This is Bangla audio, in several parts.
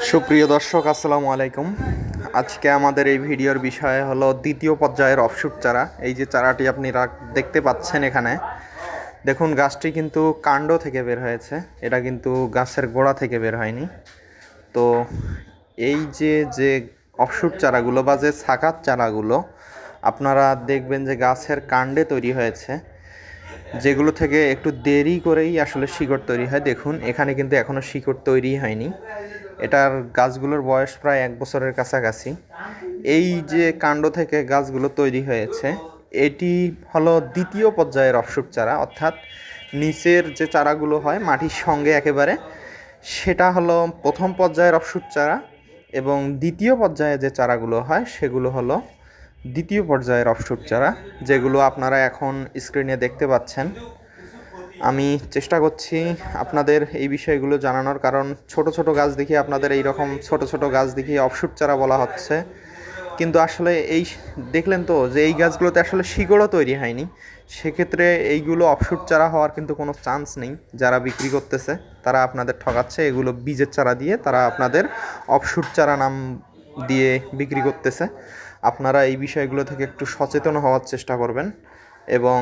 সুপ্রিয় দর্শক, আসসালামু আলাইকুম। আজকে আমাদের এই ভিডিওর বিষয় হলো দ্বিতীয় পর্যায়ের অফশুট চারা। এই যে চারাটি আপনি দেখতে পাচ্ছেন এখানে। দেখুন, গাছটি কিন্তু কাণ্ড থেকে বের হয়েছে। এটা কিন্তু গাছের গোড়া থেকে বের হয়নি। তো এই যে যে অফশুট চারাগুলো বা যে সাকাত চারাগুলো, আপনারা দেখবেন যে গাছের কাণ্ডে তৈরি হয়েছে। যেগুলো থেকে একটু দেরি করেই আসলে শিকড় তৈরি হয়। দেখুন, এখানে কিন্তু এখনও শিকড় তৈরি হয়নি। এটার গাছগুলোর বয়স প্রায় এক বছরের কাছাকাছি। এই যে কাণ্ড থেকে গাছগুলো তৈরি হয়েছে, এটি হলো দ্বিতীয় পর্যায়ের অফশুট চারা, অর্থাৎ নিচের যে চারাগুলো হয় মাটির সঙ্গে একেবারে, সেটা হলো প্রথম পর্যায়ের অফশুট চারা এবং দ্বিতীয় পর্যায়ে যে চারাগুলো হয়, সেগুলো হলো দ্বিতীয় পর্যায়ের অফশুট চারা, যেগুলো আপনারা এখন স্ক্রিনে দেখতে পাচ্ছেন। আমি চেষ্টা করছি আপনাদের এই বিষয়গুলো জানানোর, কারণ ছোট ছোট গাছ দেখি আপনাদের এই রকম ছোট ছোট গাছ দেখি অফশুট চারা বলা হচ্ছে। কিন্তু আসলে এই দেখলেন তো যে এই গাছগুলোতে আসলে শিকড়ও তৈরি হয়নি। সেক্ষেত্রে এইগুলো অফশুট চারা হওয়ার কিন্তু কোনো চান্স নেই। যারা বিক্রি করতেছে, তারা আপনাদের ঠকাচ্ছে, এগুলো বীজের চারা দিয়ে তারা আপনাদের অফশুট চারা নাম দিয়ে বিক্রি করতেছে। আপনারা এই বিষয়গুলো থেকে একটু সচেতন হওয়ার চেষ্টা করবেন এবং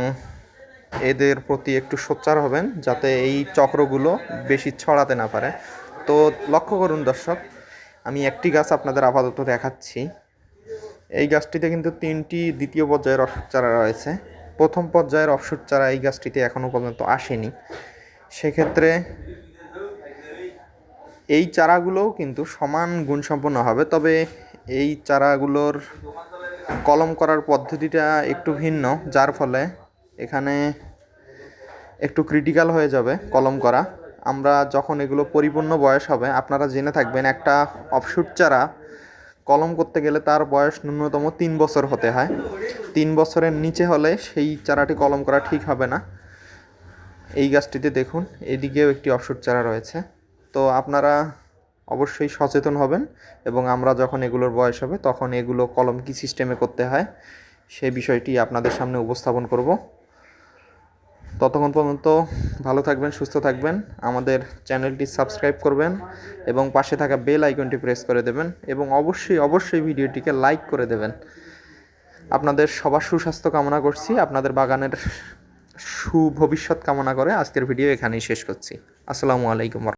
এদের প্রতি একটু সোচ্চার হবেন যাতে এই চক্রগুলো বেশি ছড়াতে না পারে। তো লক্ষ্য করুন দর্শক, আমি একটি গাছ আপনাদের আপাতত দেখাচ্ছি। এই গাছটিতে কিন্তু তিনটি দ্বিতীয় পর্যায়ের অসুর চারা রয়েছে। প্রথম পর্যায়ের অসুর চারা এই গাছটিতে এখনও পর্যন্ত আসেনি। সেক্ষেত্রে এই চারাগুলোও কিন্তু সমান গুণসম্পন্ন হবে, তবে এই চারাগুলোর কলম করার পদ্ধতিটা একটু ভিন্ন, যার ফলে এখানে একটু ক্রিটিক্যাল হয়ে যাবে কলম করা। আমরা যখন এগুলো পরিপূর্ণ বয়স হবে, আপনারা জেনে থাকবেন একটা অফশুট চারা কলম করতে গেলে তার বয়স ন্যূনতম তিন বছর হতে হয়। তিন বছরের নিচে হলে সেই চারাটি কলম করা ঠিক হবে না। এই গাছটিতে দেখুন, এদিকেও একটি অফশুট চারা রয়েছে। তো আপনারা অবশ্যই সচেতন হবেন এবং আমরা যখন এগুলোর বয়স হবে, তখন এগুলো কলম কী সিস্টেমে করতে হয় সেই বিষয়টি আপনাদের সামনে উপস্থাপন করব। ততক্ষণ পর্যন্ত ভালো থাকবেন, সুস্থ থাকবেন। আমাদের চ্যানেলটি সাবস্ক্রাইব করবেন এবং পাশে থাকা বেল আইকনটি প্রেস করে দেবেন এবং অবশ্যই অবশ্যই ভিডিওটিকে লাইক করে দেবেন। আপনাদের সবার সুস্বাস্থ্য কামনা করছি। আপনাদের বাগানের সুভবিষ্যৎ কামনা করে আজকের ভিডিও এখানেই শেষ করছি। আসসালামু আলাইকুম